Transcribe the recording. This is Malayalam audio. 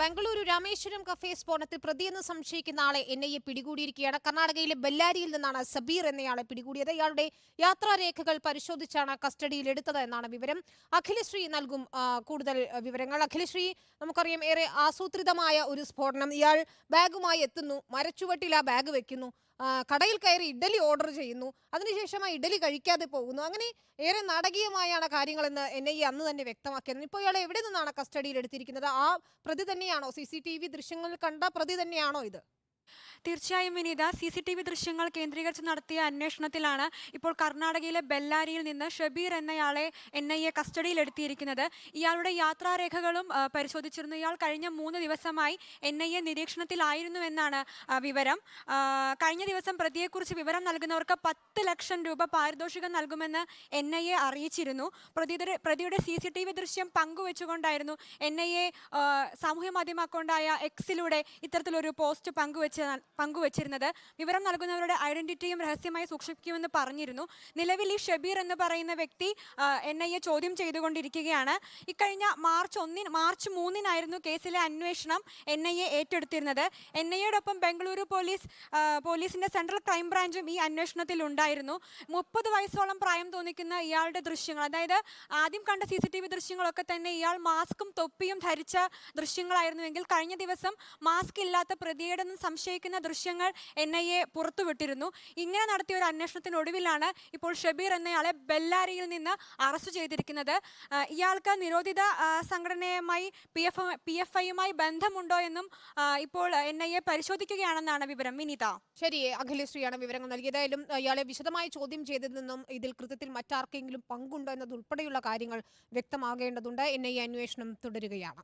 ബംഗളൂരു രാമേശ്വരം കഫേ സ്ഫോടനത്തിൽ പ്രതിയെന്ന് സംശയിക്കുന്ന ആളെ എൻ ഐ എ പിടികൂടിയിരിക്കുകയാണ്. കർണാടകയിലെ ബെല്ലാരിയിൽ നിന്നാണ് സബീർ എന്നയാളെ പിടികൂടിയത്. ഇയാളുടെ യാത്രാരേഖകൾ പരിശോധിച്ചാണ് കസ്റ്റഡിയിൽ എടുത്തത് എന്നാണ് വിവരം. അഖിലശ്രീ നൽകും കൂടുതൽ വിവരങ്ങൾ. അഖിലശ്രീ നമുക്കറിയാം ഏറെ ആസൂത്രിതമായ ഒരു സ്ഫോടനം. ഇയാൾ ബാഗുമായി എത്തുന്നു മരച്ചുവട്ടിൽ ആ ബാഗ് വെക്കുന്നു. കടയിൽ കയറി ഇഡലി ഓർഡർ ചെയ്യുന്നു. അതിനുശേഷം ആ ഇഡലി കഴിക്കാതെ പോകുന്നു. അങ്ങനെ ഏറെ നാടകീയമായാണ് കാര്യങ്ങളെന്ന് എൻ ഐ അന്ന് തന്നെ വ്യക്തമാക്കിയത് ഇപ്പോൾ ഇയാൾ എവിടെ നിന്നാണ് കസ്റ്റഡിയിൽ എടുത്തിരിക്കുന്നത്? ആ പ്രതി തന്നെയാണോ? സി ദൃശ്യങ്ങളിൽ കണ്ട പ്രതി തന്നെയാണോ ഇത്? തീർച്ചയായും Vineetha C C T V ദൃശ്യങ്ങൾ കേന്ദ്രീകരിച്ച് നടത്തിയ അന്വേഷണത്തിലാണ് ഇപ്പോൾ കർണാടകയിലെ ബെല്ലാരിയിൽ നിന്ന് ഷബീർ എന്നയാളെ എൻ ഐ എ കസ്റ്റഡിയിലെടുത്തിയിരിക്കുന്നത്. ഇയാളുടെ യാത്രാരേഖകളും പരിശോധിച്ചിരുന്നു. ഇയാൾ കഴിഞ്ഞ മൂന്ന് ദിവസമായി എൻ ഐ എ നിരീക്ഷണത്തിലായിരുന്നു എന്നാണ് വിവരം. കഴിഞ്ഞ ദിവസം പ്രതിയെക്കുറിച്ച് വിവരം നൽകുന്നവർക്ക് പത്ത് ലക്ഷം രൂപ പാരിതോഷികം നൽകുമെന്ന് എൻ ഐ എ അറിയിച്ചിരുന്നു. പ്രതിയുടെ പ്രതിയുടെ സി സി ടി വി ദൃശ്യം പങ്കുവെച്ചുകൊണ്ടായിരുന്നു എൻ ഐ എ സാമൂഹ്യ മാധ്യമ അക്കൗണ്ടായ എക്സിലൂടെ ഇത്തരത്തിലൊരു പോസ്റ്റ് പങ്കുവെച്ച് പങ്കുവച്ചിരുന്നത്. വിവരം നൽകുന്നവരുടെ ഐഡന്റിറ്റിയും രഹസ്യമായി സൂക്ഷിക്കുമെന്ന് പറഞ്ഞിരുന്നു. നിലവിൽ ഈ ഷബീർ എന്ന് പറയുന്ന വ്യക്തി എൻ ഐ എ ചോദ്യം ചെയ്തുകൊണ്ടിരിക്കുകയാണ്. ഇക്കഴിഞ്ഞ മാർച്ച് ഒന്നിന് മാർച്ച് മൂന്നിനായിരുന്നു കേസിലെ അന്വേഷണം എൻ ഐ എ ഏറ്റെടുത്തിരുന്നത്. എൻ ഐ എയോടൊപ്പം ബംഗളൂരു പോലീസ് പോലീസിന്റെ സെൻട്രൽ ക്രൈം ബ്രാഞ്ചും ഈ അന്വേഷണത്തിൽ ഉണ്ടായിരുന്നു. മുപ്പത് വയസ്സോളം പ്രായം തോന്നിക്കുന്ന ഇയാളുടെ ദൃശ്യങ്ങൾ അതായത് ആദ്യം കണ്ട സി സി ടി വി ദൃശ്യങ്ങളൊക്കെ തന്നെ ഇയാൾ മാസ്കും തൊപ്പിയും ധരിച്ച ദൃശ്യങ്ങളായിരുന്നുവെങ്കിൽ കഴിഞ്ഞ ദിവസം മാസ്ക് ഇല്ലാത്ത പ്രതിയുടെ നിന്ന് സംശയിക്കുന്ന ദൃശ്യങ്ങൾ എൻ ഐ എ പുറത്തുവിട്ടിരുന്നു. ഇങ്ങനെ നടത്തിയ ഒരു അന്വേഷണത്തിനൊടുവിലാണ് ഇപ്പോൾ ഷബീർ എന്നയാളെ ബെല്ലാരിയിൽ നിന്ന് അറസ്റ്റ് ചെയ്തിരിക്കുന്നത്. ഇയാൾക്ക് നിരോധിത സംഘടനയുമായി പി എഫ് പി എഫ് ഐയുമായി ബന്ധമുണ്ടോ എന്നും ഇപ്പോൾ എൻ ഐ എ പരിശോധിക്കുകയാണെന്നാണ് വിവരം. വിനീത. ശരി അഖിലശ്രീയാണ് വിവരങ്ങൾ നൽകിയതായാലും ഇയാളെ വിശദമായി ചോദ്യം ചെയ്തതിൽ നിന്നും ഇതിൽ കൃത്യത്തിൽ മറ്റാർക്കെങ്കിലും പങ്കുണ്ടോ എന്നതുൾപ്പെടെയുള്ള കാര്യങ്ങൾ വ്യക്തമാകേണ്ടതുണ്ട്. എൻ ഐ എ അന്വേഷണം തുടരുകയാണ്.